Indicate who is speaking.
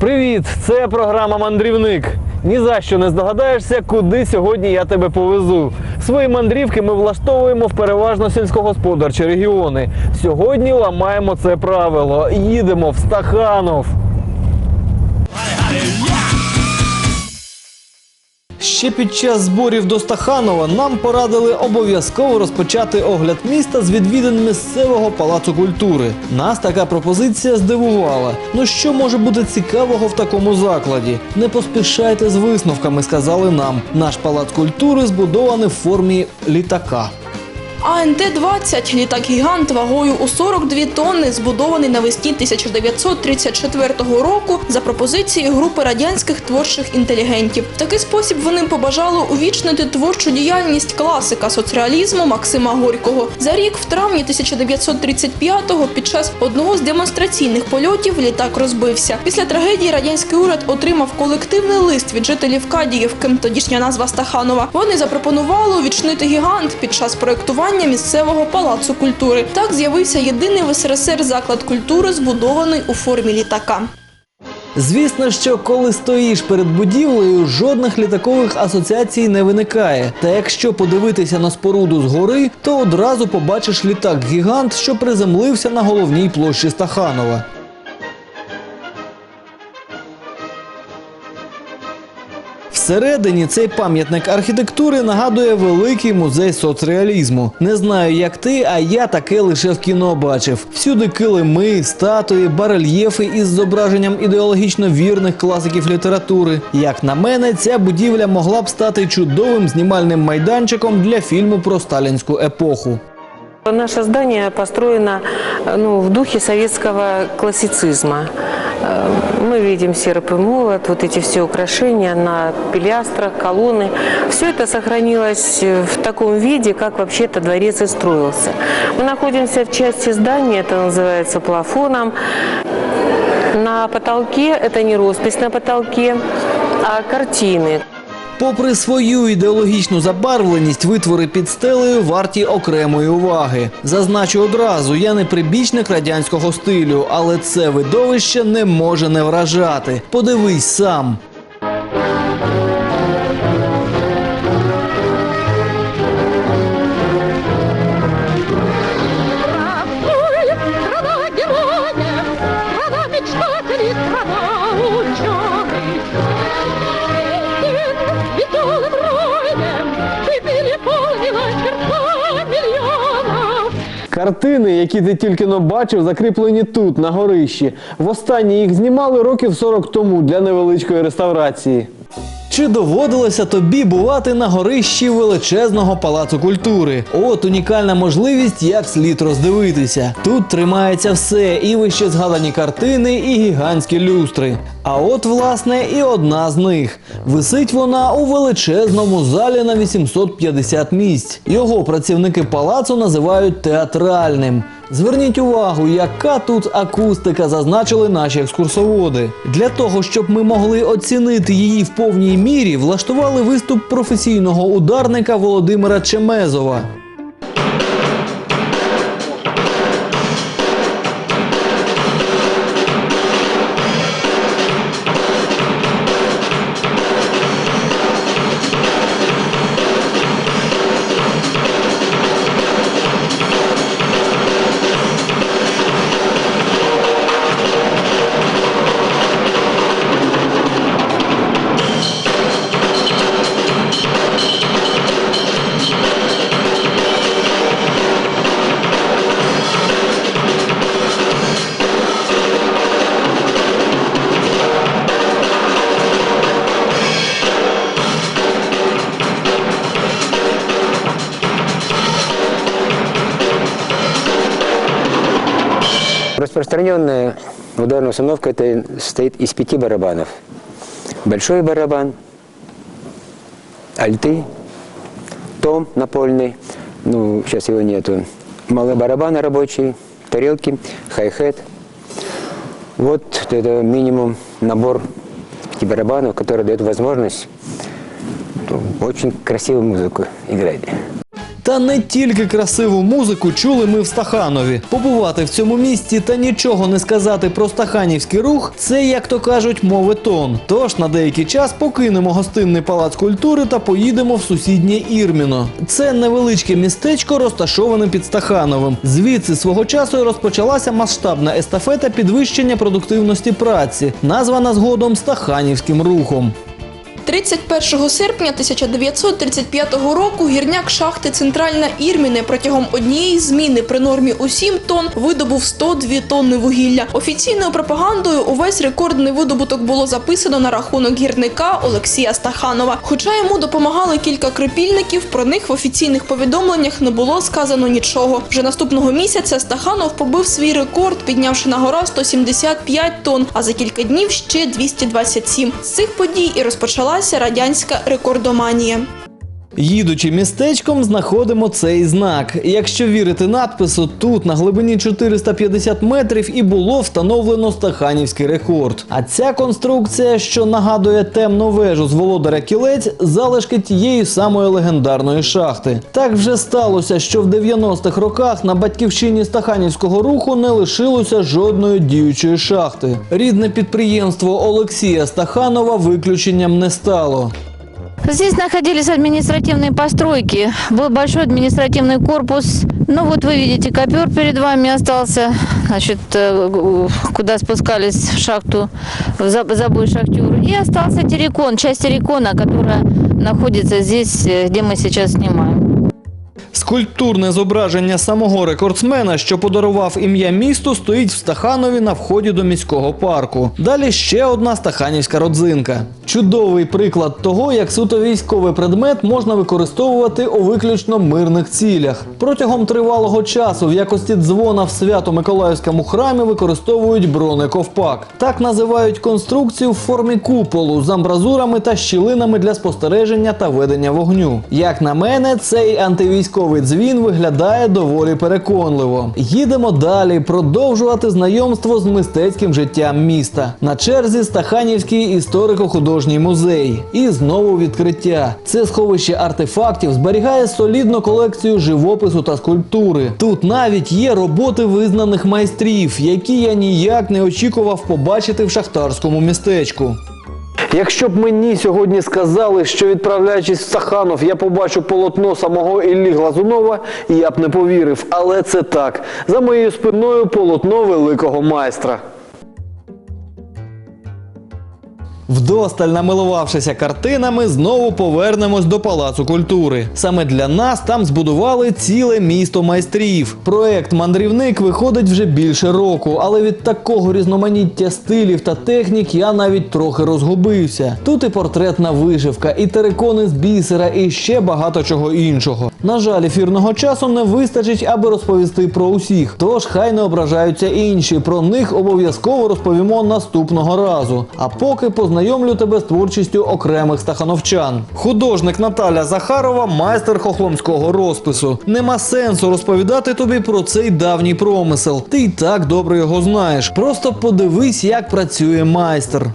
Speaker 1: Привіт! Це програма Мандрівник. Ні за що не здогадаєшся, куди сьогодні я тебе повезу. Свої мандрівки ми влаштовуємо в переважно сільськогосподарчі регіони. Сьогодні ламаємо це правило. Їдемо в Стаханов. Ще під час зборів до Стаханова нам порадили обов'язково розпочати огляд міста з відвідин місцевого палацу культури. Нас така пропозиція здивувала. Ну що може бути цікавого в такому закладі? Не поспішайте з висновками, сказали нам. Наш палац культури збудований в формі літака.
Speaker 2: АНТ-20 – літак-гігант вагою у 42 тонни, збудований навесні 1934 року за пропозицією групи радянських творчих інтелігентів. В такий спосіб вони побажали увічнити творчу діяльність класика соцреалізму Максима Горького. За рік, в травні 1935-го, під час одного з демонстраційних польотів літак розбився. Після трагедії радянський уряд отримав колективний лист від жителів Кадіївки, тодішня назва Стаханова. Вони запропонували увічнити гігант під час проєктування місцевого палацу культури. Так з'явився єдиний в СРСР заклад культури, збудований у формі літака.
Speaker 1: Звісно, що коли стоїш перед будівлею, жодних літакових асоціацій не виникає. Та якщо подивитися на споруду згори, то одразу побачиш літак-гігант, що приземлився на головній площі Стаханова. Всередині цей пам'ятник архітектури нагадує великий музей соцреалізму. Не знаю, як ти, а я таке лише в кіно бачив. Всюди килими, статуї, барельєфи із зображенням ідеологічно вірних класиків літератури. Як на мене, ця будівля могла б стати чудовим знімальним майданчиком для фільму про сталінську епоху.
Speaker 3: Наше здание построено ну, в духе советского классицизма. Э, Мы видим серп и молот, вот эти все украшения на пилястрах, колонны. Все это сохранилось э, в таком виде, как вообще-то дворец и строился. Мы находимся в части здания, это называется плафоном. На потолке, это не роспись на потолке, а картины.
Speaker 1: Попри свою ідеологічну забарвленість, витвори під стелею варті окремої уваги. Зазначу одразу, я не прибічник радянського стилю, але це видовище не може не вражати. Подивись сам.
Speaker 4: Страна мечтателей, страна ученых.
Speaker 1: Картини, які ти тільки но бачив, закріплені тут, на горищі. Востаннє їх знімали років 40 тому для невеличкої реставрації. Чи доводилося тобі бувати на горищі величезного палацу культури? От унікальна можливість, як слід роздивитися. Тут тримається все, і вище згадані картини, і гігантські люстри. А от, власне, і одна з них. Висить вона у величезному залі на 850 місць. Його працівники палацу називають театральним. Зверніть увагу, яка тут акустика, зазначили наші екскурсоводи. Для того, щоб ми могли оцінити її в повній мірі, влаштували виступ професійного ударника Володимира Чемезова.
Speaker 5: Распространенная ударная установка это состоит из пяти барабанов. Большой барабан, альты, том напольный, ну, сейчас его нету, малый барабан рабочий, тарелки, хай-хет, Вот это минимум набор пяти барабанов, который дает возможность очень красивую музыку играть.
Speaker 1: Та не тільки красиву музику чули ми в Стаханові. Побувати в цьому місті та нічого не сказати про стаханівський рух це, як то кажуть, моветон. Тож на деякий час покинемо гостинний палац культури та поїдемо в сусіднє Ірміно. Це невеличке містечко, розташоване під Стахановим. Звідси свого часу розпочалася масштабна естафета підвищення продуктивності праці, названа згодом Стаханівським рухом.
Speaker 2: 31 серпня 1935 року гірняк шахти Центральна Ірміни протягом однієї зміни при нормі у 7 тонн видобув 102 тонни вугілля. Офіційною пропагандою увесь рекордний видобуток було записано на рахунок гірника Олексія Стаханова. Хоча йому допомагали кілька крипільників, про них в офіційних повідомленнях не було сказано нічого. Вже наступного місяця Стаханов побив свій рекорд, піднявши на гора 175 тонн, а за кілька днів ще 227. З цих подій і розпочалася радянська рекордоманія.
Speaker 1: Їдучи містечком, знаходимо цей знак. Якщо вірити надпису, тут на глибині 450 метрів і було встановлено стаханівський рекорд. А ця конструкція, що нагадує темну вежу з володаря кілець, залишки тієї самої легендарної шахти. Так вже сталося, що в 90-х роках на батьківщині стаханівського руху не лишилося жодної діючої шахти. Рідне підприємство Олексія Стаханова виключенням не стало.
Speaker 6: Здесь находились административные постройки. Был большой административный корпус. Ну вот вы видите, копер перед вами остался, значит, э, куда спускались в шахту, в заб- забой шахтер. И остался террикон, часть террикона, которая находится здесь, э, где мы сейчас снимаем.
Speaker 1: Скульптурне зображення самого рекордсмена, що подарував ім'я місту, стоїть в Стаханові на вході до міського парку. Далі ще одна стаханівська родзинка. Чудовий приклад того, як суто військовий предмет можна використовувати у виключно мирних цілях. Протягом тривалого часу в якості дзвона в Свято-Миколаївському храмі використовують бронековпак. Так називають конструкцію в формі куполу з амбразурами та щілинами для спостереження та ведення вогню. Як на мене, цей антивійськовий дзвін виглядає доволі переконливо. Їдемо далі продовжувати знайомство з мистецьким життям міста. На черзі Стаханівський історико-художній музей. І знову відкриття. Це сховище артефактів зберігає солідну колекцію живопису та скульптури. Тут навіть є роботи визнаних майстрів, які я ніяк не очікував побачити в шахтарському містечку. Якщо б мені сьогодні сказали, що відправляючись в Саханов, я побачу полотно самого Іллі Глазунова, я б не повірив. Але це так. За моєю спиною полотно великого майстра. Вдосталь намилувавшися картинами, знову повернемось до Палацу культури. Саме для нас там збудували ціле місто майстрів. Проект Мандрівник виходить вже більше року, але від такого різноманіття стилів та технік я навіть трохи розгубився. Тут і портретна вишивка, і терикони з бісера, і ще багато чого іншого. На жаль, ефірного часу не вистачить, аби розповісти про усіх. Тож хай не ображаються інші. Про них обов'язково розповімо наступного разу. А поки познайомлю тебе з творчістю окремих стахановчан. Художник Наталя Захарова майстер хохломського розпису. Нема сенсу розповідати тобі про цей давній промисел. Ти й так добре його знаєш. Просто подивись, як працює майстер.